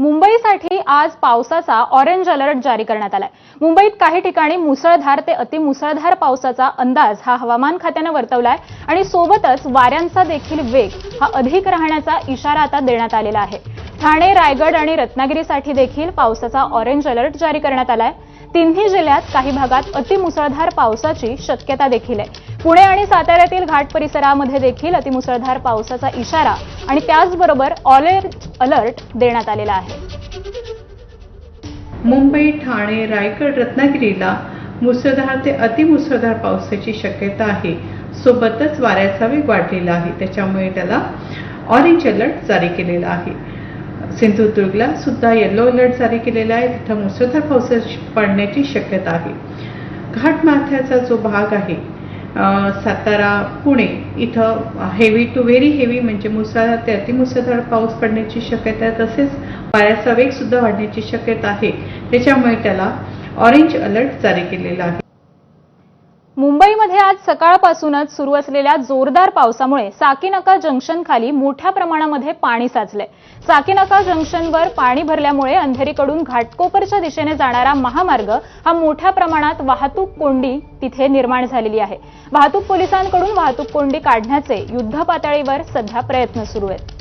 मुंबईसाठी आज पावसाचा ऑरेंज अलर्ट जारी करण्यात आलाय. मुंबईत काही ठिकाणी मुसळधार ते अतिमुसळधार पावसाचा अंदाज हा हवामान खात्यानं वर्तवलाय आणि सोबतच वाऱ्यांचा देखील वेग हा अधिक राहण्याचा इशारा आता देण्यात आलेला आहे. ठाणे रायगड आणि रत्नागिरीसाठी देखील पावसाचा ऑरेंज अलर्ट जारी करण्यात आलाय. तिन्ही जिल्ह्यात काही भागात अतिमुसळधार पावसाची शक्यता देखील आहे. पुणे आणि साताऱ्यातील घाट परिसरामध्ये देखील अतिमुसळधार पावसाचा इशारा आणि त्याचबरोबर ऑरेंज अलर्ट देण्यात आलेला आहे. मुंबई ठाणे रायगड रत्नागिरीला मुसळधार ते अतिमुसळधार पावसाची शक्यता आहे. सोबतच वाऱ्याचा वेग वाढलेला आहे. त्याच्यामुळे त्याला ऑरेंज अलर्ट जारी केलेला आहे. सिंधुदुर्गला सुद्धा येलो अलर्ट जारी केलेला आहे. तिथं मुसळधार पावसा पडण्याची शक्यता आहे. घाटमाथ्याचा जो भाग आहे सातारा पुणे इथं हेवी टू व्हेरी हेवी म्हणजे मुसळधार ते अतिमुसळधार पाऊस पडण्याची शक्यता आहे. तसेच वाऱ्याचा वेग सुद्धा वाढण्याची शक्यता आहे. त्याच्यामुळे त्याला ऑरेंज अलर्ट जारी केलेला आहे. मुंबईमध्ये आज सकाळपासूनच सुरू असलेल्या जोरदार पावसामुळे साकीनाका जंक्शन खाली मोठ्या प्रमाणामध्ये पाणी साचलंय. साकीनाका जंक्शनवर पाणी भरल्यामुळे अंधेरीकडून घाटकोपरच्या दिशेने जाणारा महामार्ग हा मोठ्या प्रमाणात वाहतूक कोंडी तिथे निर्माण झालेली आहे. वाहतूक पोलिसांकडून वाहतूक कोंडी काढण्याचे युद्ध पातळीवर सध्या प्रयत्न सुरू आहेत.